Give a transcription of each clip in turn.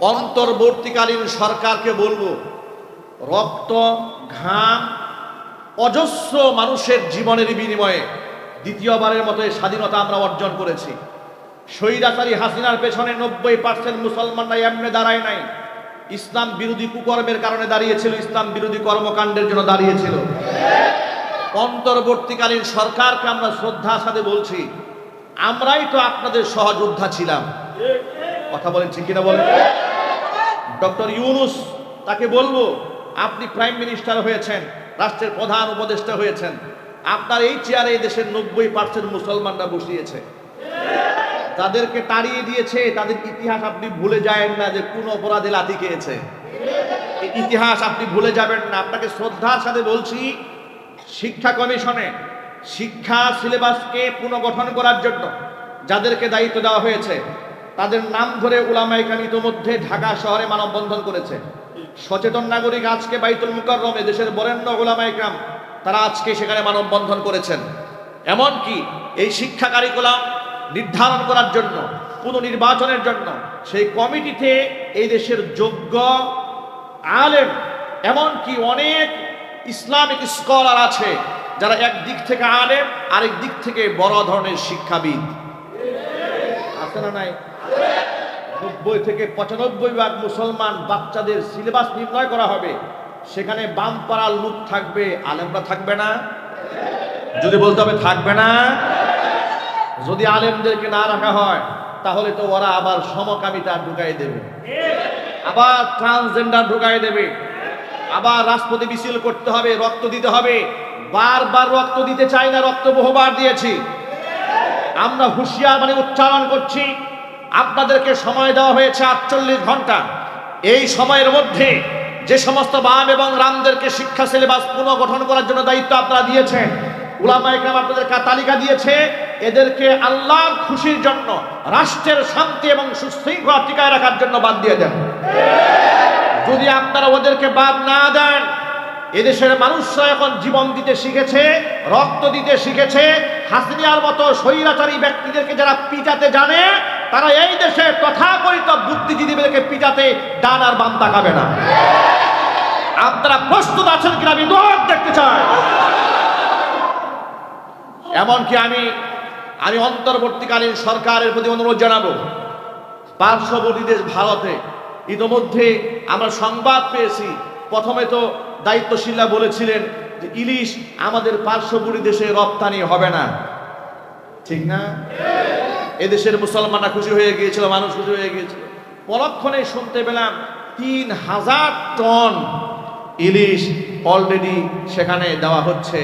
অন্তর্বর্তীকালীন সরকারকে বলব, রক্ত, ঘাম, অজস্র মানুষের জীবনের বিনিময়ে দ্বিতীয়বারের মতো স্বাধীনতা আমরা অর্জন করেছি। স্বৈরাচারী হাসিনার পেছনে নব্বই পার্সেন্ট মুসলমানরা এমনি দাঁড়ায় নাই। ইসলাম বিরোধী কুকর্মের কারণে দাঁড়িয়েছিল, ইসলাম বিরোধী কর্মকাণ্ডের জন্য দাঁড়িয়েছিল। অন্তর্বর্তীকালীন সরকারকে আমরা শ্রদ্ধার সাথে বলছি, আমরাই তো আপনাদের সহযোদ্ধা ছিলাম। কথা বলেন ঠিক কিনা বলেন? ডক্টর ইউনুস, তাকে বলব, আপনি প্রাইম মিনিস্টার হয়েছেন, রাষ্ট্রের প্রধান উপদেষ্টা হয়েছেন, আপনার এই চেয়ারে এই দেশের নব্বই পার্সেন্ট মুসলমানরা বসিয়েছে। তাদেরকে তাড়িয়ে দিয়েছে, তাদের ইতিহাস আপনি ভুলে যাবেন না যে কোন অপরাধে লাথি খেয়েছে। ইতিহাস আপনি ভুলে যাবেন না। আপনাকে শ্রদ্ধার সাথে বলছি, শিক্ষা কমিশনে শিক্ষা সিলেবাসকে পুনর্গঠন করার জন্য যাদেরকে দায়িত্ব দেওয়া হয়েছে তাদের নাম ধরে উলামাইকান ইতোমধ্যে ঢাকা শহরে মানববন্ধন করেছে। সচেতন নাগরিক আজকে বাইতুল মুকাররমে, দেশের বরেণ্য উলামাইকরাম তারা আজকে সেখানে মানববন্ধন করেছেন। এমনকি এই শিক্ষা কারিকুলাম নির্ধারণ করার জন্য, পুনর্নির্বাচনের জন্য সেই কমিটিতে এই দেশের যোগ্য আলেম, এমনকি অনেক ইসলামিক স্কলার আছে, যারা এক দিক থেকে আলেম আরেক দিক থেকে বড় ধরনের শিক্ষাবিদ। আছে না নাই? নব্বই থেকে পঁচানব্বই ভাগ মুসলমান বাচ্চাদের সিলেবাস নির্ণয় করা হবে। সেখানে বাম পাড়ার লোক থাকবে, আলেমরা থাকবে না। যদি বলতে হবে থাকবে না, যদি আলেমদেরকে না রাখা হয়, তাহলে তো ওরা আবার সমকামিতা ঢুকাই দেবে। আবার ট্রান্সজেন্ডার ঢুকাই দেবে। আবার রাষ্ট্রপতি মিছিল করতে হবে, রক্ত দিতে হবে। বারবার রক্ত দিতে চাই না, রক্ত বহুবার দিয়েছি। আমরা হুঁশিয়ার মানে উচ্চারণ করছি। আপনাদেরকে সময় দেওয়া হয়েছে আটচল্লিশ ঘণ্টা। এই সময়ের মধ্যে যে সমস্ত বাম এবং রামদেরকে শিক্ষা সিলেবাস পুনর্গঠন করার জন্য দায়িত্ব আপনারা দিয়েছেন উলামাইকরাম আপনাদের কা- তালিকা দিয়েছে, এদেরকে আল্লাহর খুশির জন্য, রাষ্ট্রের শান্তি এবং সুশৃঙ্খলা টিকায় রাখার জন্য বাদ দিয়ে দেন। যদি আপনারা ওদেরকে বাদ না দেন, এদেশের মানুষরা এখন জীবন দিতে শিখেছে, রক্ত দিতে শিখেছে হাসিনিয়ার মতো স্বৈরাচারী ব্যক্তিদেরকে যারা পিটাতে জানে তারা এই দেশের তথাকথিত বুদ্ধিজীবীদেরকে পিটাতে ডান আর বাম তাকাবে না। আপনারা প্রস্তুত আছেন কিনা আমি দোয়ার দেখতে চাই। এমনকি আমি আমি অন্তর্বর্তীকালীন সরকারের প্রতি অনুরোধ জানাব, পার্শ্ববর্তী দেশ ভারতে ইতোমধ্যে আমরা সংবাদ পেয়েছি। প্রথমে তো দায়িত্বশীলরা বলেছিলেন যে ইলিশ আমাদের পার্শ্ববর্তী দেশে রপ্তানি হবে না। ঠিক না? এদেশের মুসলমানরা খুশি হয়ে গিয়েছিল, মানুষ খুশি হয়ে গিয়েছিল। পরক্ষণে শুনতে পেলাম তিন হাজার টন ইলিশ অলরেডি সেখানে দেওয়া হচ্ছে।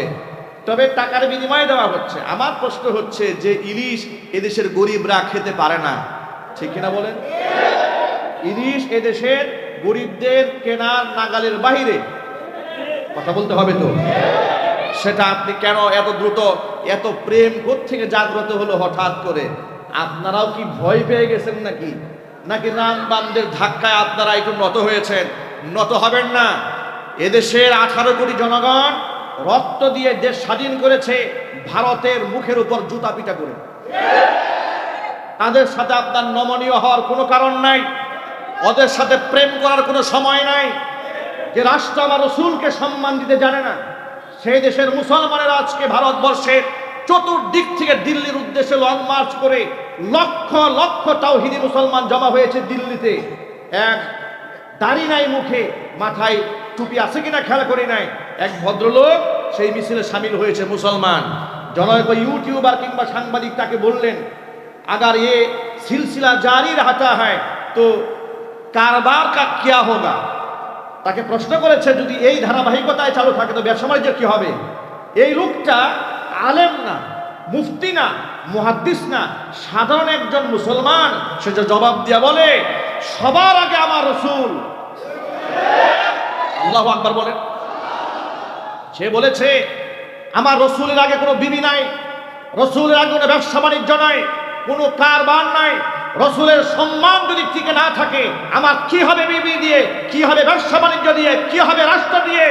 তবে টাকার বিনিময়ে দেওয়া হচ্ছে। আমার প্রশ্ন হচ্ছে যে ইলিশ এদেশের গরিবরা খেতে পারে না, ঠিক কিনা বলেন? ইলিশ এদেশের গরিবদের কেনার নাগালের বাহিরে। কথা বলতে হবে তো? সেটা আপনি কেন এত দ্রুত, এত প্রেম থেকে জাগ্রত হলো হঠাৎ করে? আপনারাও কি ভয় পেয়ে গেছেন নাকি? নাকি রাম রামবামদের ধাক্কায় আপনারা একটু নত হয়েছেন? নত হবেন না। এদেশের আঠারো কোটি জনগণ রক্ত দিয়ে দেশ স্বাধীন করেছে, ভারতের মুখের উপর জুতা পিটা করে। তাদের সাথে আপনার নমনীয় হওয়ার কোনো কারণ নাই। ওদের সাথে প্রেম করার কোনো সময় নাই। যে রাষ্ট্র আমার রসুলকে সম্মান দিতে জানে না, সেই দেশের মুসলমানের আজকে ভারতবর্ষের চতুর্দিক থেকে দিল্লির উদ্দেশ্যে লং মার্চ করে লক্ষ লক্ষ তাওহিদি মুসলমান জমা হয়েছে দিল্লিতে। এক দাড়ি নাই মুখে, মাথায় টুপি আছে কিনা খেয়াল করি নাই। এক ভদ্রলোক সেই মিছিলে সামিল হয়েছে মুসলমান। জনৈক ইউটিউবার কিংবা সাংবাদিক তাকে বললেন, আগার এ সিলসিলা জারি রাখা হয়, তো কারবার কা কিয়া হোগা? তাকে প্রশ্ন করেছে, যদি এই ধারাবাহিকতায় চালু থাকে, তো ব্যবসা বাণিজ্য কি হবে? এই লোকটা আলেম না, মুফতি না, মুহাদ্দিস না, সাধারণ একজন মুসলমান, সে যে জবাব দিয়া বলে, সবার আগে আমার রসুল। আল্লাহ আকবার বলেন সে বলেছে, আমার রসুলের আগে কোনো বিবি নাই, রসুলের আগে কোনো ব্যবসা বাণিজ্য নাই, কোনো কারবার নাই, রসুলের সম্মান যদি টিকে না থাকে, আমার কি হবে বিবি দিয়ে, কি হবে ব্যবসা বাণিজ্য দিয়ে, কি হবে রাষ্ট্র দিয়ে,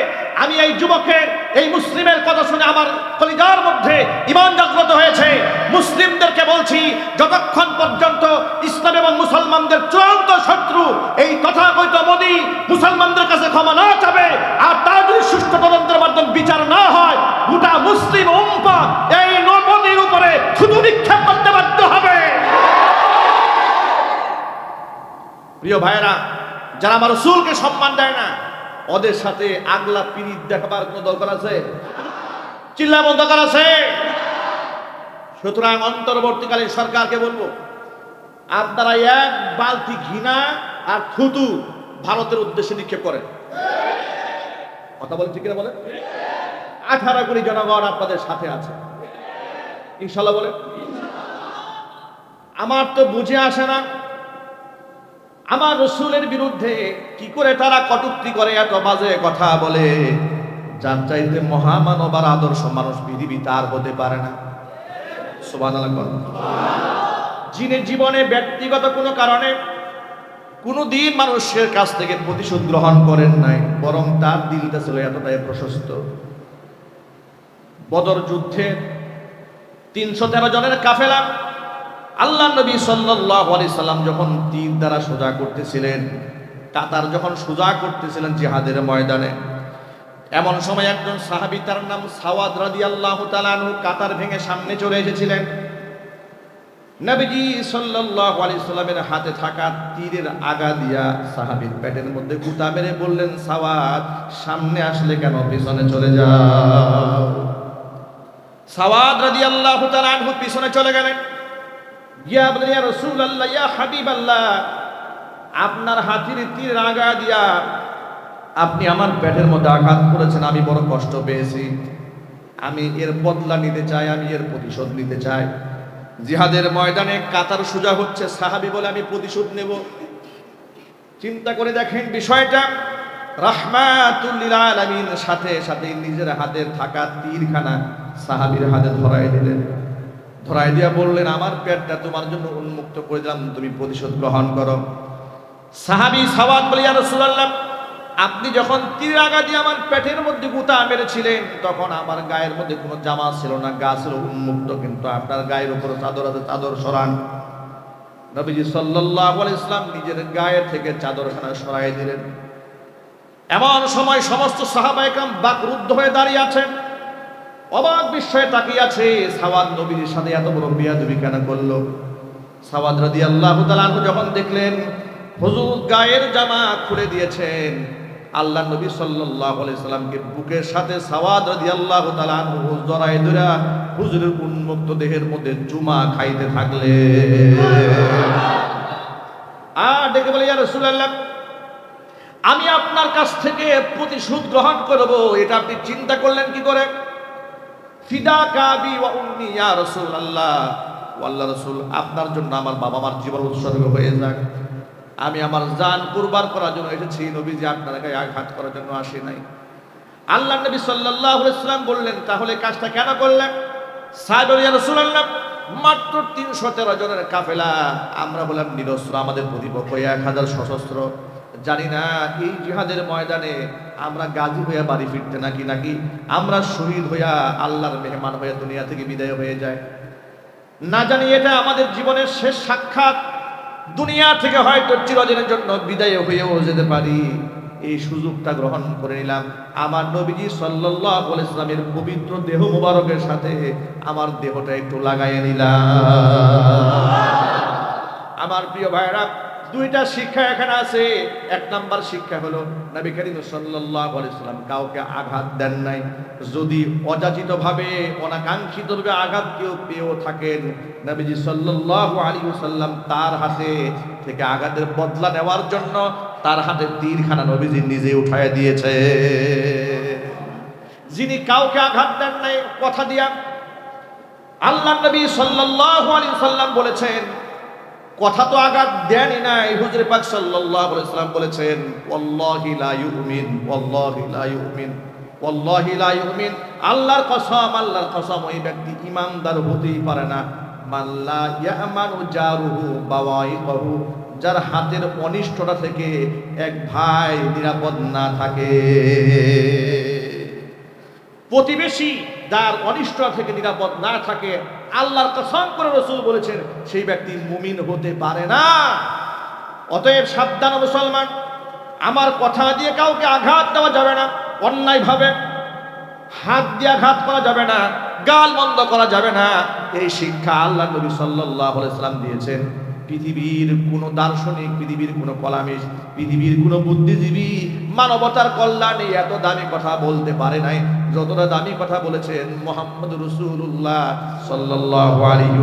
আমি এই যুবকের এই মুসলিমের কথা শুনে আমার কলিজার মধ্যে ইমান জাগ্রত হয়েছে। মুসলিমদেরকে বলছি, যতক্ষণ পর্যন্ত ইসলাম এবং মুসলমানদের চূড়ান্ত শত্রু এই কথা তথাকথিত মোদি, মুসলমানদের কাছে ক্ষমা না চাবে, আর তার যদি সুষ্ঠু তদন্তের মাধ্যমে বিচার না হয়, গোটা মুসলিম ওম্পা এই নদীর উপরে শুধু নিক্ষেপ করতে বাধ্য হবে। প্রিয় ভাইরা যারা আমার সুলকে সম্মান দেয় না ওদের সাথে আগলা পিরিত দেখাবার কোনো দরকার আছে? চিল্লার দরকার আছে। সুতরাং অন্তর্বর্তীকালীন সরকারকে বলব, আপনারা এক বালতি ঘৃণা আর থুতু ভারতের উদ্দেশ্যে নিক্ষেপ করেন। কথা বলেন ঠিক বলেন? আঠারো কোটি জনগণ আপনাদের সাথে আছে। ইনশাল্লাহ বলে আমার তো বুঝে আসে না। আমার রসুলের বিরুদ্ধে কি করে তারা কটুক্তি করে এত বাজে কথা বলে? যার চাইতে মহামানব আর আদর্শ মানুষ পৃথিবী তার হতে পারে না। যিনি জীবনে ব্যক্তিগত কোনো কারণে কোনো দিন মানুষের কাছ থেকে প্রতিশোধ গ্রহণ করেন নাই, বরং তার দিলটা ছিল এতটাই প্রশস্ত। বদর যুদ্ধে তিনশো তেরো জনের কাফেলা আল্লাহ নবী সাল্লাহ আলি সাল্লাম যখন তীর দ্বারা সোজা করতেছিলেন, কাতার যখন সোজা করতেছিলেন জিহাদের ময়দানে, এমন সময় একজন সাহাবি, তার নাম সাওয়াদ রাদি আল্লাহ কাতার ভেঙে সামনে চলে এসেছিলেন। নবীজি সাল্লাল্লাহু আলাইহি সাল্লামের হাতে থাকা তীরের আগা দিয়া সাহাবীর পেটের মধ্যে গুতা মেরে বললেন, সাওয়াদ, সামনে আসলে কেন পিছনে চলে যাও? সাওয়াদ তাআলা আনহু পিছনে চলে গেলেন। বলেন ইয়া রাসূলুল্লাহ, ইয়া হাবিবাল্লাহ, আপনার হাতির তীর আগা দিয়া আপনি আমার পেটের মধ্যে আঘাত করেছেন, আমি বড় কষ্ট পেয়েছি। আমি এর বদলা নিতে চাই, আমি এর প্রতিশোধ নিতে চাই। জিহাদের ময়দানে কাতার সোজা হচ্ছে, সাহাবি বলে, আমি প্রতিশোধ নেব। চিন্তা করে দেখেন বিষয়টা রাহমাতুল্লিল সাথে সাথে নিজের হাতে থাকা তীরখানা সাহাবির হাতে ধরাই দিলেন। ধরাই দিয়া বললেন, আমার পেটটা তোমার জন্য উন্মুক্ত করে দিলাম, তুমি প্রতিশোধ গ্রহণ করো। সাহাবি সাওয়াদ বলে ইয়া রাসূলুল্লাহ, আপনি যখন তীর আগা দিয়ে আমার পেটের মধ্যে গুতা মেরেছিলেন, তখন আমার গায়ের মধ্যে কোনো জামা ছিল না, গা ছিল উন্মুক্ত, কিন্তু আপনার গায়ের উপর চাদর আছে, চাদর সরান। নবীজি আলাইহি ইসলাম নিজের গায়ে থেকে চাদরখানা সরাই দিলেন। এমন সময় সমস্ত সাহাবাইকাম বাকরুদ্ধ হয়ে দাঁড়িয়ে আছেন। অবাক বিস্ময়ে তাকিয়ে আছে সাওয়াদ নবীর সাথে এত বড় বিয়াদবি কেন করল? সাওয়াদ রাদিয়াল্লাহু তাআলা আনহু যখন দেখলেন, হুজুর গায়ের জামা খুলে দিয়েছেন, আল্লাহ নবী সাল্লাল্লাহু আলাইহি সাল্লামকে বুকের সাথে সাওয়াদ রাদিয়াল্লাহু তাআলা আনহু জড়ায় ধরে হুজুরের উন্মুক্ত দেহের মধ্যে জুমা খাইতে থাকলে আর ডেকে বলে, ইয়া রাসূলুল্লাহ, আমি আপনার কাছ থেকে প্রতিশোধ গ্রহণ করব, এটা আপনি চিন্তা করলেন কি করে? ফিদা কাবি ওয়া উম্মি ইয়া রাসূলুল্লাহ। আল্লাহ রাসূল, আপনার জন্য আমার বাবা মার জীবন উৎসর্গ হয়ে যাক। আমি আমার জান কুরবান করার জন্য এসেছি, নবীজি আপনার গায়ে আঘাত করার জন্য আসি নাই। আল্লাহ নবী সাল্লাল্লাহু আলাইহি সাল্লাম বললেন, তাহলে কাজটা কেন করলেন? সাহেব ইয়া রাসূলুল্লাহ, মাত্র তিনশো তেরো জনের কাফেলা, আমরা বললাম নিরস্ত্র, আমাদের প্রতিপক্ষ এক হাজার সশস্ত্র। জানি না, এই জিহাদের ময়দানে আমরা গাজী হইয়া বাড়ি ফিরতে নাকি নাকি আমরা শহীদ হইয়া আল্লাহর মেহমান হইয়া দুনিয়া থেকে বিদায় হয়ে যায় না জানি এটা আমাদের জীবনের শেষ সাক্ষাৎ। দুনিয়া থেকে হয়তো চিরদিনের জন্য বিদায় হয়েও যেতে পারি। এই সুযোগটা গ্রহণ করে নিলাম। আমার নবীজি আলাইহি ইসলামের পবিত্র দেহ মুবারকের সাথে আমার দেহটা একটু লাগাইয়ে নিলাম। আমার প্রিয় ভাইরা দুইটা শিক্ষা এখানে আছে। এক নাম্বার শিক্ষা হলো নবী করিম সাল্লাল্লাহু আলাইহি সাল্লাম কাউকে আঘাত দেন নাই। যদি অযাচিতভাবে, অনাকাঙ্ক্ষিতভাবে আঘাত কেউ পেয়েও থাকেন, নবীজি সাল্লাল্লাহু আলাইহি সাল্লাম তার হাতে থেকে আঘাতের বদলা নেওয়ার জন্য তার হাতে তীরখানা নবীজি নিজে উঠায় দিয়েছে। যিনি কাউকে আঘাত দেন নাই, কথা দিয়া আল্লাহ নবী সাল্লাল্লাহু আলাইহি সাল্লাম বলেছেন কথা তো আঘাত দেনই নাই। হুজুর পাক সাল্লাল্লাহু আলাইহি সাল্লাম বলেছেন, ওয়াল্লাহি লা ইউমিন, ওয়াল্লাহি লা ইউমিন, ওয়াল্লাহি লা ইউমিন। আল্লাহর কসম আল্লাহর কসম, ওই ব্যক্তি ইমানদার হতেই পারে না। মাল্লা ইয়ামানু জারুহু বাওয়াইকহু, যার হাতের অনিষ্টটা থেকে এক ভাই নিরাপদ না থাকে। প্রতিবেশী যার অনিষ্টতা থেকে নিরাপদ না থাকে আল্লাহর কসম করে রসুল বলেছেন, সেই ব্যক্তি মুমিন হতে পারে না। অতএব সাবধান মুসলমান, আমার কথা দিয়ে কাউকে আঘাত দেওয়া যাবে না, অন্যায়ভাবে হাত দিয়ে আঘাত করা যাবে না, গাল বন্ধ করা যাবে না। এই শিক্ষা আল্লাহ নবী সাল্লাহ সাল্লাম দিয়েছেন। পৃথিবীর কোনো দার্শনিক, পৃথিবীর কোনো কলামিস্ট, পৃথিবীর কোনো বুদ্ধিজীবী মানবতার কল্যাণে এত দামি কথা বলতে পারে নাই। যতটা দামি কথা বলেছেন মোহাম্মদ রসুল্লাহ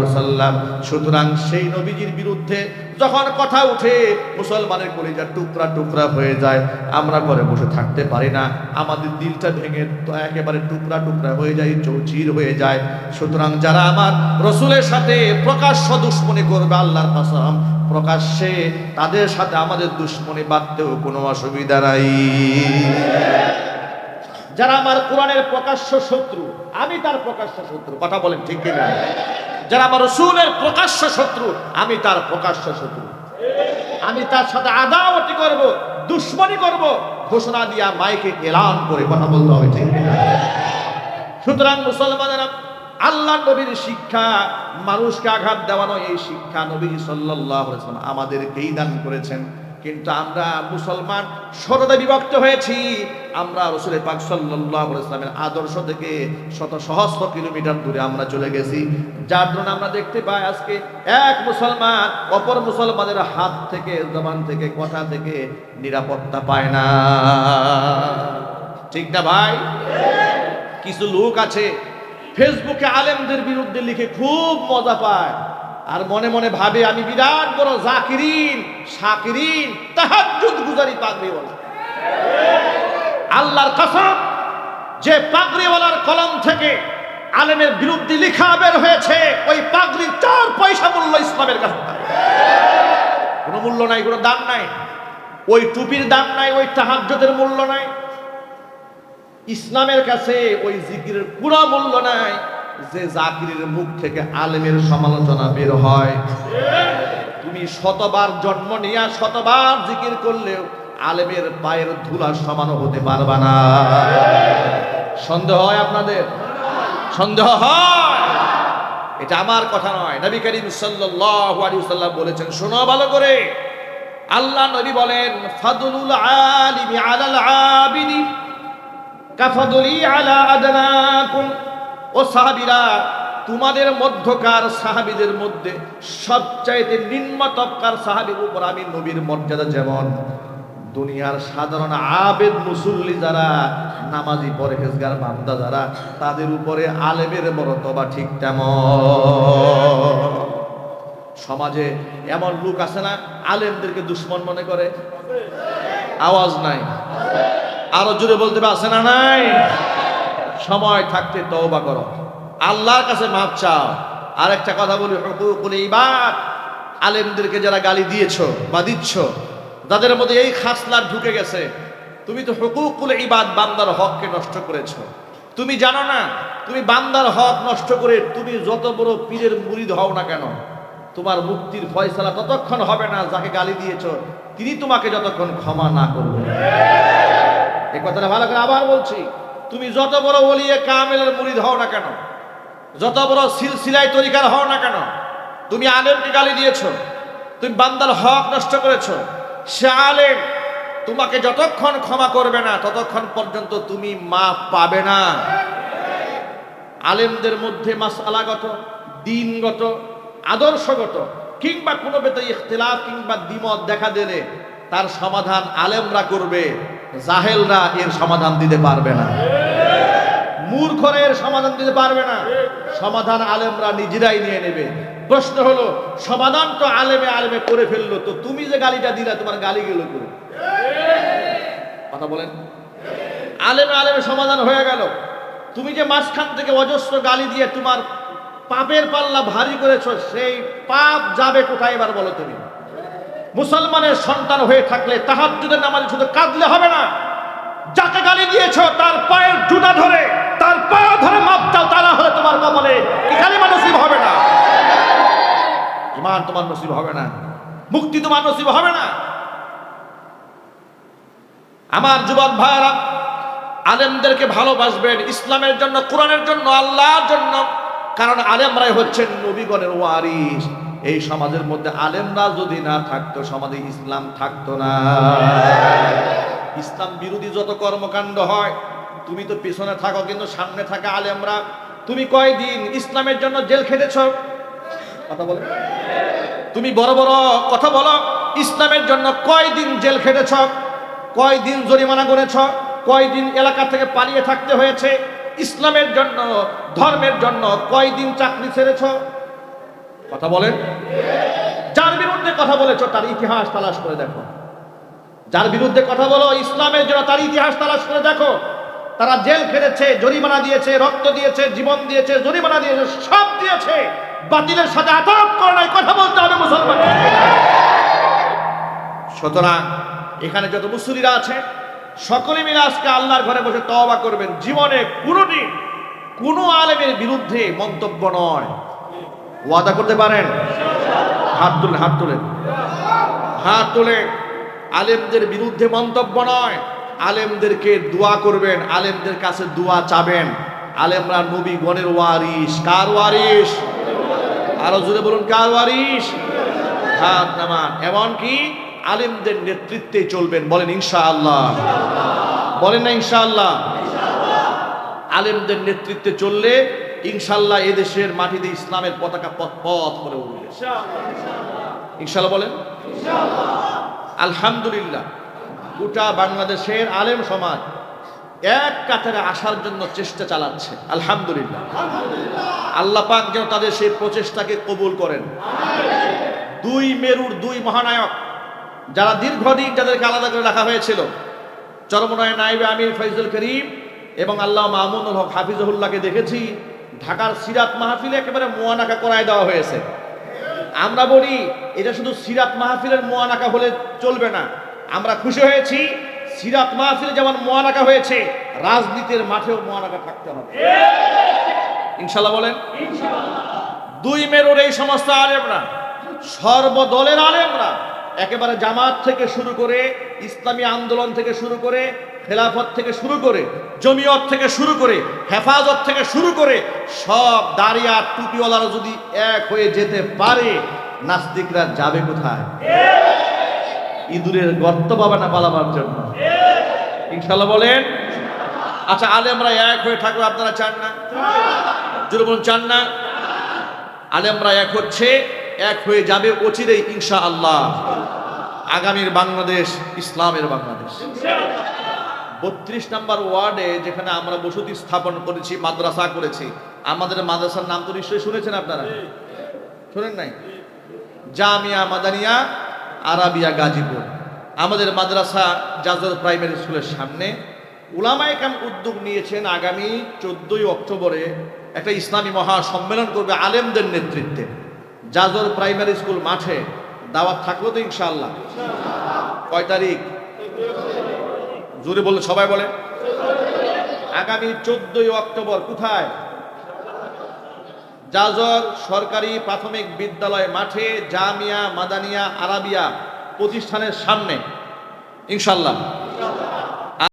ওসাল্লাম সুতরাং সেই নবীজির বিরুদ্ধে যখন কথা উঠে, মুসলমানের কলিজা টুকরা টুকরা হয়ে যায়। আমরা ঘরে বসে থাকতে পারি না। আমাদের দিলটা ভেঙে তো একেবারে টুকরা টুকরা হয়ে যায়, চৌচির হয়ে যায়। সুতরাং যারা আমার রসুলের সাথে প্রকাশ্য দুশ্মনী করবে, আল্লাহর কাসম প্রকাশ্যে তাদের সাথে আমাদের দুশ্মনী বাঁধতেও কোনো অসুবিধা নাই। যারা আমার কোরআনের প্রকাশ্য শত্রু, আমি তার প্রকাশ্য শত্রু, কথা বলেন ঠিক কিনা? যারা আমার রসুলের প্রকাশ্য শত্রু, আমি তার প্রকাশ্য শত্রু। আমি তার সাথে আদাওয়াতি করব, দুশ্মনী করব, ঘোষণা দিয়া মাইকে এলান করে কথা বলতে হবে ঠিক সুতরাং মুসলমানেরা আল্লাহ নবীর শিক্ষা, মানুষকে আঘাত দেওয়ানো এই শিক্ষা নবী সাল্লাহ আমাদেরকেই দান করেছেন। কিন্তু আমরা মুসলমান শততে বিভক্ত হয়েছি। আমরা রসুলের পাক সাল্লাহ ইসলামের আদর্শ থেকে শত সহস্র কিলোমিটার দূরে আমরা চলে গেছি। যার জন্য আমরা দেখতে পাই আজকে এক মুসলমান অপর মুসলমানের হাত থেকে, জবান থেকে, কথা থেকে নিরাপত্তা পায় না। ঠিক না ভাই? কিছু লোক আছে ফেসবুকে আলেমদের বিরুদ্ধে লিখে খুব মজা পায়। আর মনে মনে ভাবে, আমি বিরাট বড় জাকিরিন শাকিরিন তাহাজ্জুদ গুজারি পাগড়ি বলা আল্লাহর কসম, যে পাগড়িওয়ালার কলম থেকে আলেমের বিরুদ্ধে লিখা বের হয়েছে, ওই পাগড়ির চার পয়সা মূল্য ইসলামের কাছে। কোনো মূল্য নাই, কোনো দাম নাই। ওই টুপির দাম নাই, ওই তাহাজ্জুদের মূল্য নাই। ইসলামের কাছে ওই জিকিরের পুরো মূল্য নাই, যে জাকিরের মুখ থেকে আলেমের সমালোচনা বের হয়। তুমি শতবার জন্ম নিয়ে শতবার জিকির করলেও আলেমের পায়ের ধুলা সমানও হতে পারবা না। সন্দেহ হয় আপনাদের? সন্দেহ হয়। এটা আমার কথা নয়। নবী করিম সাল্লাল্লাহু আলাইহি সাল্লাম বলেছেন, শোনো ভালো করে। আল্লাহ নবী বলেন, ফাদলুল আলিমি আলাল আবিদি। আলা ও সাহাবীরা, তোমাদের মধ্যকার সাহাবীদের মধ্যে সবচাইতে নিম্ন তবকার সাহাবীর উপর আমি নবীর মর্যাদা যেমন। দুনিয়ার সাধারণ আবেদ মুসল্লি যারা, নামাজি, পরহেজগার, বান্দা যারা, তাদের উপরে আলেমের মরতবা ঠিক তেমন। সমাজে এমন লোক আছে না, আলেমদেরকে দুশ্মন মনে করে? আওয়াজ নাই। আরও জোরে বলতে পারছে না নাই? সময় থাকতে তওবা করো। আল্লাহর কাছে মাপ চাও। আর একটা কথা বলি, হুকুকুল ইবাদ। আলেমদেরকে যারা গালি দিয়েছ বা দিচ্ছ তাদের মধ্যে এই খাসলার ঢুকে গেছে, তুমি তো হুকুকুল ইবাদ বান্দার হককে নষ্ট করেছ। তুমি জানো না, তুমি বান্দার হক নষ্ট করে তুমি যত বড় পীরের মুরিদ হও না কেন, তোমার মুক্তির ফয়সালা ততক্ষণ হবে না, যাকে গালি দিয়েছ, তিনি তোমাকে যতক্ষণ ক্ষমা না করবেন এই কথাটা ভালো করে আবার বলছি। তুমি যত বড় বলিয়ে কামেলের মুরিদ হও না কেন? যত বড় সিলসিলাই তরিকার হও না কেন? তুমি আলেমকে গালি দিয়েছ। তুমি বান্দার হক নষ্ট করেছ। সে আলেম তোমাকে যতক্ষণ ক্ষমা করবে না, ততক্ষণ পর্যন্ত তুমি মাফ পাবে না। আলেমদের মধ্যে মাসালাগত দিনগত, আদর্শগত কিংবা কোনো বেতে ইখতিলাফ কিংবা দ্বিমত দেখা দিলে তার সমাধান আলেমরা করবে। জাহেলরা এর সমাধান দিতে পারবে না। মূর্খরা এর সমাধান দিতে পারবে না। সমাধান আলেমরা নিজেরাই নিয়ে নেবে। প্রশ্ন হলো, সমাধান তো আলেমে আলেমে করে ফেলল, তো তুমি যে গালিটা দিলা, তোমার গালি গেল করে কথা বলেন। আলেমে আলেমে সমাধান হয়ে গেল। তুমি যে মাঝখান থেকে অজস্র গালি দিয়ে তোমার পাপের পাল্লা ভারী করেছ, সেই পাপ যাবে কোথায় এবার বলো তুমি? মুসলমানের সন্তান হয়ে থাকলে তাহাজ্জুদের নামাজে শুধু কাঁদলে হবে না। যাকে গালি দিয়েছ, তার পায়ের জুতা ধরে, তার পায়ে ধরে মাপ চাও, তারা হলে তোমার কপালে কালিমা নসিব হবে না। ইমান তোমার নসিব হবে না। মুক্তি তোমার নসিব হবে না। আমার যুবক ভাইরা আলেমদেরকে ভালোবাসবেন, ইসলামের জন্য, কোরআনের জন্য, আল্লাহর জন্য, কারণ আলেমরাই হচ্ছেন নবীগণের ওয়ারিস এই সমাজের মধ্যে আলেমরা যদি না থাকতো, সমাজে ইসলাম থাকতো না। ইসলাম বিরোধী যত কর্মকাণ্ড হয়, তুমি তো পিছনে থাকো, কিন্তু সামনে থাকা আলেমরা, তুমি কয়দিন ইসলামের জন্য জেল খেটেছ? কথা বলে। তুমি বড় বড় কথা বলো, ইসলামের জন্য কয়দিন জেল খেটেছ? কয়দিন জরিমানা করেছ? কয়দিন এলাকা থেকে পালিয়ে থাকতে হয়েছে? ইসলামের জন্য, ধর্মের জন্য কয়দিন চাকরি ছেড়েছ? কথা বলেন? যার বিরুদ্ধে কথা বলেছ, তার ইতিহাস তালাশ করে দেখো। যার বিরুদ্ধে কথা বলো, ইসলামের জন্য তার ইতিহাস তালাশ করে দেখো। তারা জেল খেটেছে, জরিমানা দিয়েছে, রক্ত দিয়েছে, জীবন দিয়েছে, জরিমানা দিয়েছে, সব দিয়েছে। বাতিলের সাথে আতাত করে নাই, কথা বলতে হবে মুসলমান সুতরাং এখানে যত মুসলিরা আছে, সকলে মিলে আজকে আল্লাহর ঘরে বসে তওবা করবেন। জীবনে কোনোদিন কোনো আলেমের বিরুদ্ধে মন্তব্য নয়। ওয়াদা করতে পারেন? হাত তুলে হাত তুলে। হাত তুলে। আলেমদের বিরুদ্ধে মন্তব্য নয়। আলেমদেরকে দোয়া করবেন, আলেমদের কাছে দোয়া চাবেন। আলেমরা নবী গণের ওয়ারিস কার ওয়ারিস আরও জুড়ে বলুন, কার ওয়ারিস হাত নামান। এমনকি আলেমদের নেতৃত্বে চলবেন, বলেন ইনশাআল্লাহ। বলেন না ইনশাআল্লাহ? আলেমদের নেতৃত্বে চললে ইনশাল্লাহ এদেশের মাটিতে ইসলামের পতাকা পথ পথ করে উঠবে। ইনশাল্লাহ বলেন। আলহামদুলিল্লাহ, গোটা বাংলাদেশের আলেম সমাজ এক কাতারে আসার জন্য চেষ্টা চালাচ্ছে। আলহামদুলিল্লাহ। আল্লাহ পাক যেন তাদের সেই প্রচেষ্টাকে কবুল করেন। দুই মেরুর দুই মহানায়ক, যারা দীর্ঘদিন যাদেরকে আলাদা করে রাখা হয়েছিল চরমনয় নাইবে আমির ফৈজুল করিম এবং আল্লাহ মাহমুদুল হক হাফিজহুল্লাহকে দেখেছি। ঢাকার সিরাত মাহফিলে একেবারে মোয়ানাকা করায় দেওয়া হয়েছে। আমরা বলি, এটা শুধু সিরাত মাহফিলের মোয়ানাকা হলে চলবে না। আমরা খুশি হয়েছি, সিরাত মাহফিলে যেমন মোয়ানাকা হয়েছে, রাজনীতির মাঠেও মোয়ানাকা থাকতে হবে। ইনশাল্লাহ বলেন। দুই মেরুর এই সমস্ত আলেমরা, সর্বদলের আলেমরা, একেবারে জামাত থেকে শুরু করে ইসলামী আন্দোলন থেকে শুরু করে খেলাফত থেকে শুরু করে, জমিয়ত থেকে শুরু করে, হেফাজত থেকে শুরু করে, সব দাঁড়িয়া টুপিওয়ালারা যদি এক হয়ে যেতে পারে, নাস্তিকরা যাবে কোথায়? ইঁদুরের গর্ত পাবে না পালাবার জন্য? ইনশাল্লাহ বলেন। আচ্ছা আলেমরা এক হয়ে থাকবে আপনারা চান না? বলুন, চান না? আলেমরা এক হচ্ছে, এক হয়ে যাবে অচিরেই ইনশা আল্লাহ আগামীর বাংলাদেশ, ইসলামের বাংলাদেশ। বত্রিশ নাম্বার ওয়ার্ডে যেখানে আমরা বসতি স্থাপন করেছি মাদ্রাসা করেছি। আমাদের মাদ্রাসার নাম তো নিশ্চয়ই শুনেছেন আপনারা? শোনেন নাই? জামিয়া মাদানিয়া আরাবিয়া গাজীপুর। আমাদের মাদ্রাসা জাজর প্রাইমারি স্কুলের সামনে। উলামায়ে কাম উদ্যোগ নিয়েছেন আগামী চোদ্দই অক্টোবরে একটা ইসলামী মহা সম্মেলন করবে আলেমদের নেতৃত্বে। জাজর প্রাইমারি স্কুল মাঠে দাওয়াত থাকল তো ইনশাল্লাহ কয় তারিখ? জোরে বললে সবাই বলে। আগামী চোদ্দই অক্টোবর কোথায়? যাজর সরকারি প্রাথমিক বিদ্যালয় মাঠে জামিয়া মাদানিয়া আরাবিয়া প্রতিষ্ঠানের সামনে। ইনশাল্লাহ